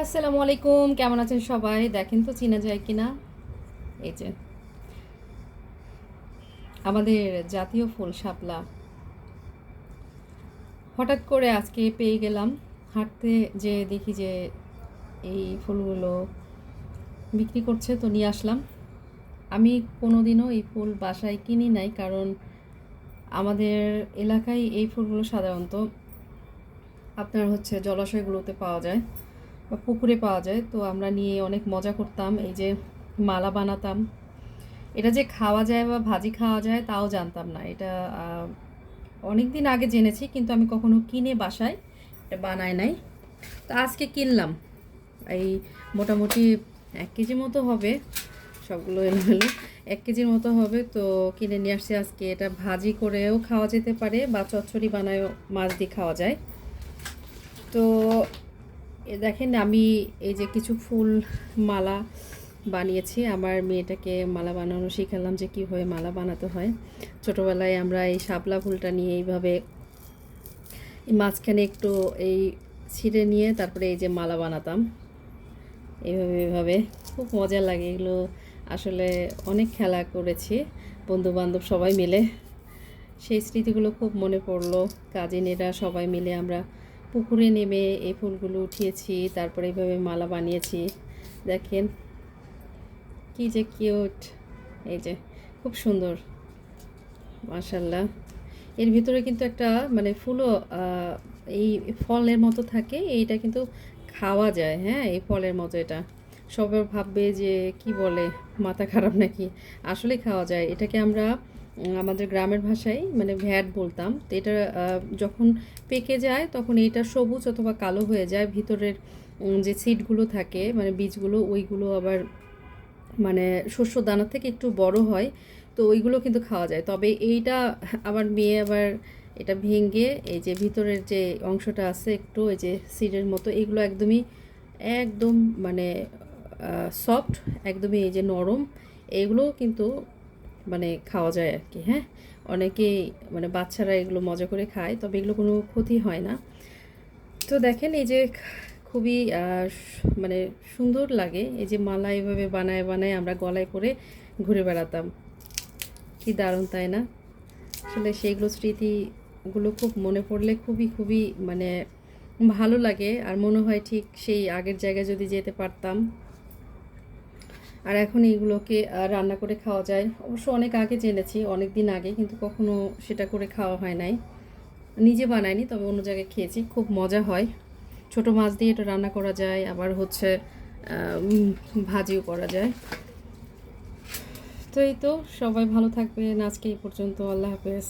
আসসালামু আলাইকুম, কেমন আছেন সবাই? দেখেন তো চিনা যায় কিনা? এই যে। আমাদের জাতীয় ফুল শাপলা। হঠাৎ করে আজকে পেয়ে গেলাম। হাঁটতে যে দেখি যে এই ফুলগুলো বিক্রি করছে, তো নিয়ে আসলাম। আমি কোনোদিনও এই ফুল বাসায় কিনি নাই, কারণ আমাদের এলাকায় এই ফুলগুলো সাধারণত আপনার হচ্ছে জলাশয়গুলোতে পাওয়া যায়। পুকুরে পাওয়া যায়। তো আমরা নিয়ে অনেক মজা করতাম, এই যে মালা বানাতাম। এটা যে খাওয়া যায় বা ভাজি খাওয়া যায় তাও জানতাম না। এটা অনেক দিন আগে জেনেছি, কিন্তু আমি কখনো কিনে বাসায় এটা বানায় নাই। তো আজকে কিনলাম। এই মোটামুটি এক কেজি মতো হবে, সবগুলো এলোমেলো। এক কেজির মতো হবে, তো কিনে নিয়ে আসছি আজকে। এটা ভাজি করেও খাওয়া যেতে পারে বা চচ্চড়ি বানায়ও মাছ দিয়ে খাওয়া যায়। তো এ দেখেন আমি এই যে কিছু ফুল মালা বানিয়েছি। আমার মেয়েটাকে মালা বানানো শিখালাম যে কীভাবে মালা বানাতে হয়। ছোটোবেলায় আমরা এই শাপলা ফুলটা নিয়ে এইভাবে মাঝখানে একটু এই ছিঁড়ে নিয়ে তারপরে এই যে মালা বানাতাম। এইভাবে এইভাবে খুব মজা লাগে। এগুলো আসলে অনেক খেলা করেছি বন্ধু বান্ধব সবাই মিলে। সেই স্মৃতিগুলো খুব মনে পড়ল। কাজিনেরা সবাই মিলে আমরা পুকুরে নেমে এই ফুলগুলো উঠিয়েছি, তারপরে এইভাবে মালা বানিয়েছি। দেখেন কি যে কিউট। এই যে, খুব সুন্দর। মাশাল্লাহ এর ভিতরে কিন্তু একটা মানে ফুলও এই ফলের মতো থাকে, এইটা কিন্তু খাওয়া যায় হ্যাঁ? এই ফলের মতো এটা। সবাই ভাববে যে কি বলে, মাথা খারাপ নাকি? আসলে খাওয়া যায়। এটাকে আমরা আমাদের গ্রামের ভাষায় মানে ভ্যাট বলতাম। তো এটা যখন পেকে যায় তখন এটা সবুজ অথবা কালো হয়ে যায়। ভিতরের যে সিডগুলো থাকে মানে বীজগুলো, ওইগুলো আবার মানে শস্য দানা থেকে একটু বড় হয়, তো ওইগুলো কিন্তু খাওয়া যায়। তবে এইটা আবার মেয়ে আবার এটা ভেঙে এই যে ভিতরের যে অংশটা আছে একটু, এই যে সিডের মতো এগুলো একদমই, একদম মানে সফট একদমই এই যে নরম এগুলো কিন্তু মানে খাওয়া যায় আর কি হ্যাঁ? অনেকেই মানে বাচ্চারা এগুলো মজা করে খায়, তবে এগুলো কোনো ক্ষতি হয় না। তো দেখেন এই যে খুবই মানে সুন্দর লাগে, এই যে মালা এভাবে বানায় বানায় আমরা গলায় পরে ঘুরে বেড়াতাম। কি দারুণ, তাই না? আসলে সেইগুলো স্মৃতিগুলো খুব মনে পড়লে খুবই খুবই মানে ভালো লাগে, আর মনে হয় ঠিক সেই আগের জায়গায় যদি যেতে পারতাম। আর এখন এইগুলোকে রান্না করে খাওয়া যায়। অবশ্য অনেক আগে জেনেছি অনেক দিন আগে, কিন্তু কখনো সেটা করে খাওয়া হয় নাই। নিজে বানাইনি, তবে অন্য জায়গায় খেয়েছি। খুব মজা হয়। ছোট মাছ দিয়ে এটা রান্না করা যায়, আবার হচ্ছে ভাজিও করা যায়। তো এই তো, সবাই ভালো থাকবেন। আজকে এই পর্যন্ত, আল্লাহ হাফেজ।